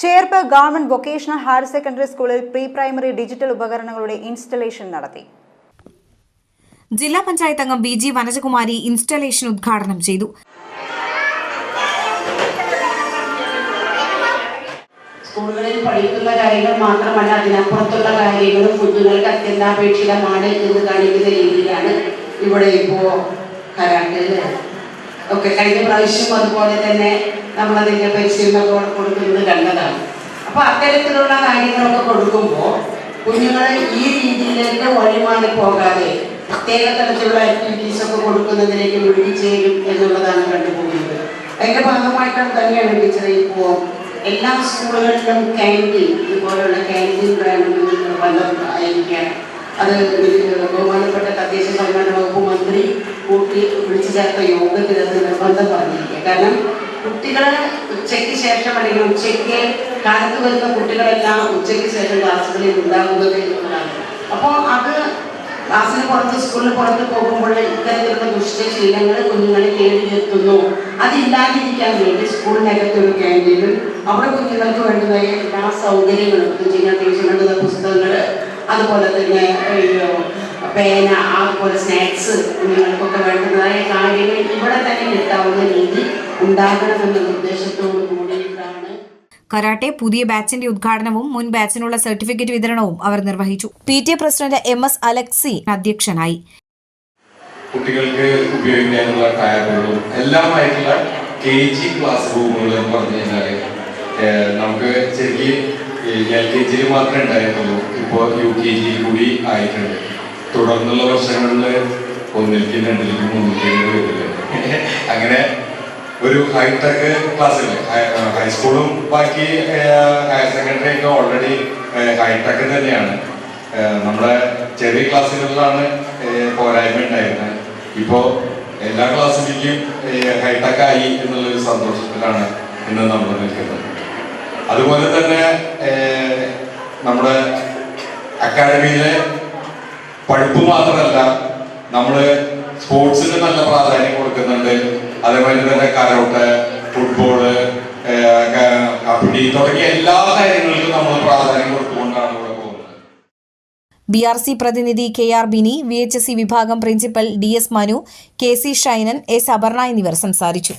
Cherpu government vocational higher secondary സ്കൂളിൽ pre primary digital ഉപകരണങ്ങളുടെ installation നടത്തി. ജില്ലാ പഞ്ചായത്ത് അംഗം ബി ജി വനജകുമാരി ഇൻസ്റ്റലേഷൻ ഉദ്ഘാടനം ചെയ്തു. സ്കൂളുകളിൽ പഠിക്കുന്ന കാര്യങ്ങൾ മാത്രമല്ല അതിനപ്പുറത്തുള്ള കാര്യങ്ങളും കുഞ്ഞുങ്ങൾക്ക് അത്യന്താപേക്ഷിതമാണ് എന്ന് കാണിക്കുന്ന രീതിയിലാണ് ഇവിടെ ഇപ്പോൾ കരാട്ടിൽ ഒക്കെ കഴിഞ്ഞ പ്രാവശ്യം അതുപോലെ തന്നെ നമ്മളതിന്റെ പരിശീലനമൊക്കെ കൊടുക്കുന്നത് കണ്ടതാണ്. അപ്പോൾ അത്തരത്തിലുള്ള കാര്യങ്ങളൊക്കെ കൊടുക്കുമ്പോൾ കുഞ്ഞുങ്ങൾ ഈ രീതിയിലേക്ക് വഴിമാറി പോകാതെ പ്രത്യേക തരത്തിലുള്ള ആക്ടിവിറ്റീസ് ഒക്കെ കൊടുക്കുന്നതിലേക്ക് വിളിച്ചേരും എന്നുള്ളതാണ് കണ്ടുപോകുന്നത്. അതിന്റെ ഭാഗമായിട്ടാണ് തന്നെയാണ് ടീച്ചറെ ഇപ്പോൾ എല്ലാ സ്കൂളുകളിലും ക്യാന്റീൻ ഇതുപോലുള്ള ക്യാന്റീൻ വേണമെന്ന് നിർബന്ധം ആയിരിക്കുകയാണ്. അത് ബഹുമാനപ്പെട്ട തദ്ദേശ സ്വയംഭരണ വകുപ്പ് ചേർത്ത യോഗത്തിൽ അത് നിർബന്ധം പറഞ്ഞിരിക്കുക. കാരണം കുട്ടികളെ ഉച്ചയ്ക്ക് ശേഷം അല്ലെങ്കിൽ ഉച്ചയ്ക്ക് കാലത്ത് വരുന്ന കുട്ടികളെല്ലാം ഉച്ചയ്ക്ക് ശേഷം ക്ലാസ്സുകളിൽ ഉണ്ടാകുന്നത് എന്നുള്ളതാണ്. അപ്പോൾ അത് ക്ലാസ്സിന് പുറത്ത് സ്കൂളിന് പുറത്ത് പോകുമ്പോൾ ഇത്തരത്തിലുള്ള ദുഷ്ടശീലങ്ങൾ കുഞ്ഞുങ്ങളെ തേടിയെത്തുന്നു അതില്ലാതിരിക്കാൻ വേണ്ടി സ്കൂളിനകത്ത് ഒരു ക്യാന്റീനും അവിടെ കുഞ്ഞുങ്ങൾക്ക് വേണ്ടതായ എല്ലാ സൗകര്യങ്ങളും കുഞ്ഞുങ്ങൾക്ക് വേണ്ടുന്ന പുസ്തകങ്ങൾ അതുപോലെ തന്നെ പേന അതുപോലെ സ്നാക്സ് കുഞ്ഞുങ്ങൾക്കൊക്കെ വേണ്ടുന്നതായ കാര്യങ്ങൾ ഇവിടെ തന്നെ കിട്ടാവുന്ന രീതി ഉണ്ടാകണമെന്ന ഉദ്ദേശത്തോടു കൂടിയിട്ടാണ്. കരാട്ടെ പുതിയ ബാച്ചിന്റെ ഉദ്ഘാടനവും മുൻ ബാച്ചിനുള്ള സർട്ടിഫിക്കറ്റ് വിതരണവും അവർ നിർവഹിച്ചു. P T A president M S Alexi അധ്യക്ഷനായി. കുട്ടികൾക്ക് ഉപയോഗിക്കാനുള്ള ടയറുകളും എല്ലാമായിട്ടുള്ള കെ ജി ക്ലാസ് റൂമുകൾ എന്ന് പറഞ്ഞു കഴിഞ്ഞാൽ നമുക്ക് ചെറിയ എൽ കെ ജിയിൽ മാത്രമേ ഉണ്ടായിരുന്നുള്ളൂ. ഇപ്പോൾ യു കെ ജിയിൽ കൂടി ആയിട്ടുണ്ട്. തുടർന്നുള്ള വർഷങ്ങളിൽ ഒന്നിരിക്കും രണ്ടിരിക്കും മൂന്നിലേക്കും വരില്ല? അങ്ങനെ ഒരു ഹൈടെക് ക്ലാസ്സിൽ ഹൈസ്കൂളും ബാക്കി ഹയർ സെക്കൻഡറി ഒക്കെ ഓൾറെഡി ഹൈടെക് തന്നെയാണ്. നമ്മുടെ ചെറിയ ക്ലാസ്സുകളിലാണ് പോരായ്മ ഉണ്ടായിരുന്നത്. ഇപ്പോൾ എല്ലാ ക്ലാസ്സിലേക്കും ഹൈടെക് ആയി എന്നുള്ളൊരു സന്തോഷത്തിലാണ് ഇന്ന് നമ്മൾ നിൽക്കുന്നത്. അതുപോലെ തന്നെ നമ്മുടെ അക്കാഡമിയിലെ പഠിപ്പ് മാത്രമല്ല നമ്മൾ സ്പോർട്സിന് നല്ല പ്രാധാന്യം കൊടുക്കുന്നുണ്ട്. അതേപോലെ തന്നെ കരോട്ട് ഫുട്ബോൾ കബഡി തുടങ്ങിയ എല്ലാ കാര്യങ്ങൾക്കും നമ്മൾ പ്രാധാന്യം കൊടുത്തുകൊണ്ടാണ് ഇവിടെ ബി ആർ സി പ്രതിനിധി K R Bini V H S C വിഭാഗം principal D S Manu K C Shainan S Aparna എന്നിവർ സംസാരിച്ചു.